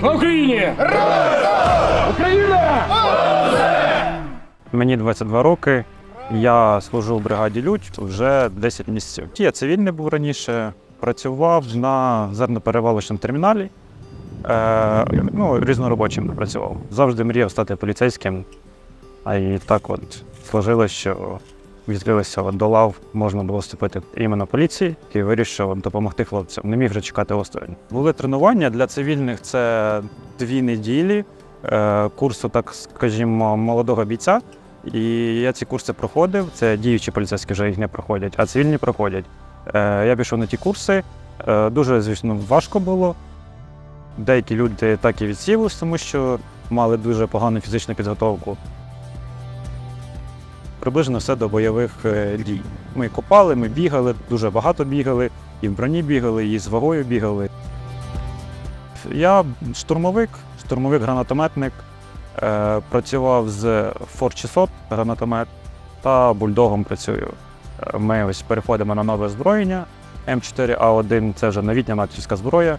Слава Україні! Україна! Мені 22 роки. Я служу в бригаді Людь вже 10 місяців. Я цивільний був раніше, працював на зерноперевалочному терміналі. Е, ну, різноробочим працював. Завжди мріяв стати поліцейським. А і так от сложилось, що відкрилося от до лав, можна було вступити іменно поліції і вирішив допомогти хлопцям. Не міг вже чекати осторонь. Були тренування для цивільних це дві неділі е, курсу, так скажімо, молодого бійця. І я ці курси проходив. Це діючі поліцейські вже їх не проходять, а цивільні проходять. Е, я пішов на ті курси. Е, дуже, звісно, важко було. Деякі люди так і відсілись, тому що мали дуже погану фізичну підготовку. Приблизно все до бойових е, дій. Ми копали, ми бігали, дуже багато бігали, і в броні бігали, і з вагою бігали. Я штурмовик, штурмовик-гранатометник. Е, працював з Ford 600 гранатомет та бульдогом працюю. Е, Ми ось переходимо на нове озброєння. М4А1 це вже новітня натівська зброя.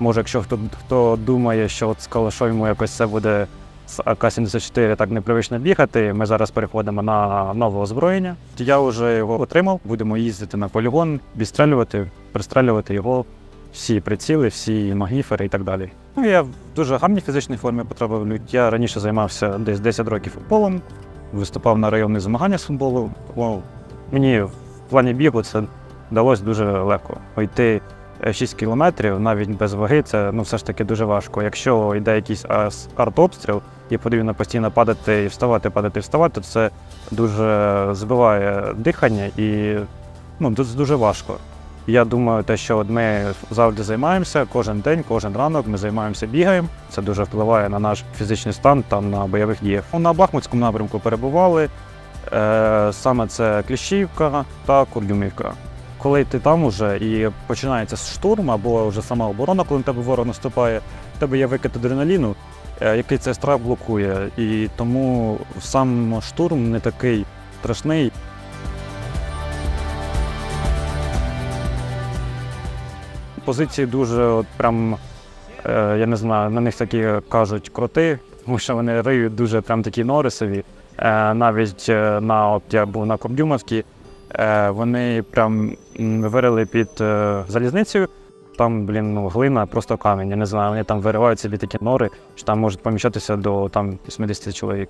Може, якщо хто, хто думає, що от з калашом якось це буде з АК-74 так непривично бігати, ми зараз переходимо на нове озброєння. Я вже його отримав, будемо їздити на полігон, відстрелювати, пристрелювати його, всі приціли, всі магніфери і так далі. Ну, я в дуже гарній фізичній формі потрапив. Я раніше займався десь 10 років футболом, виступав на районних змаганнях з футболу. Мені в плані бігу це вдалося дуже легко. Йти 6 кілометрів навіть без ваги, це ну, все ж таки дуже важко. Якщо йде якийсь артобстріл і потрібно постійно падати і вставати, падати і вставати, це дуже збиває дихання і ну, дуже, важко. Я думаю, те, що ми завжди займаємося кожен день, кожен ранок ми займаємося, бігаємо. Це дуже впливає на наш фізичний стан та на бойових діях. На Бахмутському напрямку перебували. Е, саме це Кліщівка та Курдюмівка. Коли ти там уже і починається штурм або вже сама оборона, коли на тебе ворог наступає, в тебе є викид адреналіну, який цей страх блокує. І тому сам штурм не такий страшний. Позиції дуже от прям, е, я не знаю, на них такі кажуть кроти, тому що вони риють дуже прям такі норисові. Е, навіть е, на от я був на Кордюмовській, е, вони прям вирили під е, залізницею. Там, блін, ну, глина, просто камінь. Я не знаю, вони там виривають собі такі нори, що там можуть поміщатися до там, 80 чоловік.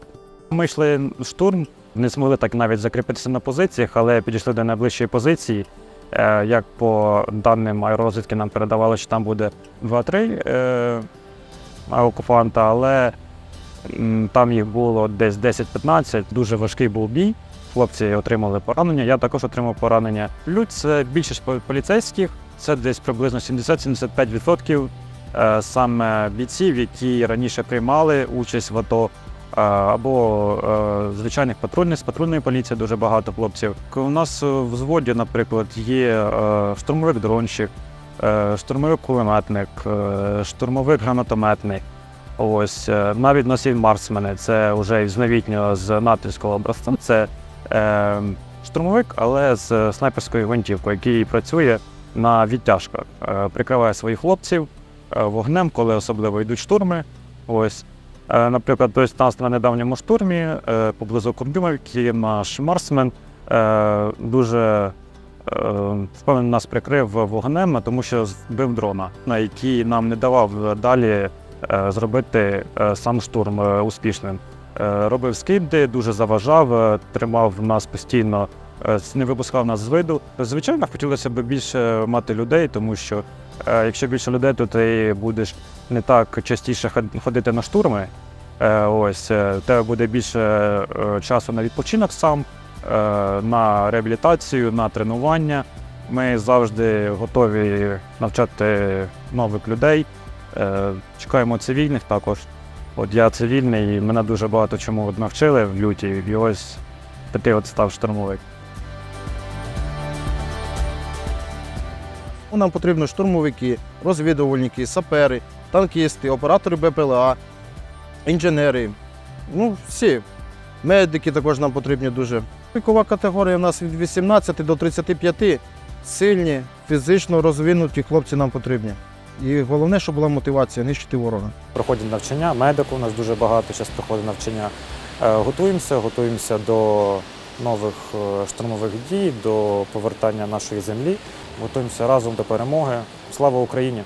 Ми йшли в штурм, не змогли так навіть закріпитися на позиціях, але підійшли до найближчої позиції. Е, Як по даним аеророзвідки нам передавали, що там буде 2-3 е, окупанта, але там їх було десь 10-15, дуже важкий був бій. Хлопці отримали поранення, я також отримав поранення. Людь це більшість поліцейських, це десь приблизно 70-75% е, саме бійців, які раніше приймали участь в АТО. е, Або е, звичайних патрульних з патрульної поліції дуже багато хлопців. У нас в взводі, наприклад, є штурмовик дронщик, штурмовик кулеметник, штурмовик гранатометник. Ось навіть нас марсмени, це вже із новітнього з натівського образця. Це штурмовик, але з снайперською гвинтівкою, який працює на відтяжках, е, прикриває своїх хлопців е, вогнем, коли особливо йдуть штурми. Ось. Е, Наприклад, у нас на недавньому штурмі поблизу Кордюмівки наш марсмен дуже впевнено нас прикрив вогнем, тому що збив дрона, на який нам не давав далі зробити сам штурм успішним. Робив скиди, дуже заважав, тримав нас постійно, не випускав нас з виду. Звичайно, хотілося б більше мати людей, тому що е, якщо більше людей, то ти будеш не так частіше ходити на штурми. Е, Ось е, тебе буде більше е, часу на відпочинок сам, е, на реабілітацію, на тренування. Ми завжди готові навчати нових людей. Е, Чекаємо цивільних також. От я цивільний, і мене дуже багато чому навчили в люті, і ось такий от став штурмовик. Нам потрібні штурмовики, розвідувальники, сапери, танкісти, оператори БПЛА, інженери. Ну, всі. Медики також нам потрібні дуже. Вікова категорія у нас від 18 до 35. Сильні, фізично розвинуті хлопці нам потрібні. І головне, щоб була мотивація нищити ворога. проходять навчання, медику у нас дуже багато зараз проходить навчання. Е, Готуємося, готуємося до нових е, штурмових дій, до повертання нашої землі. Готуємося разом до перемоги. Слава Україні!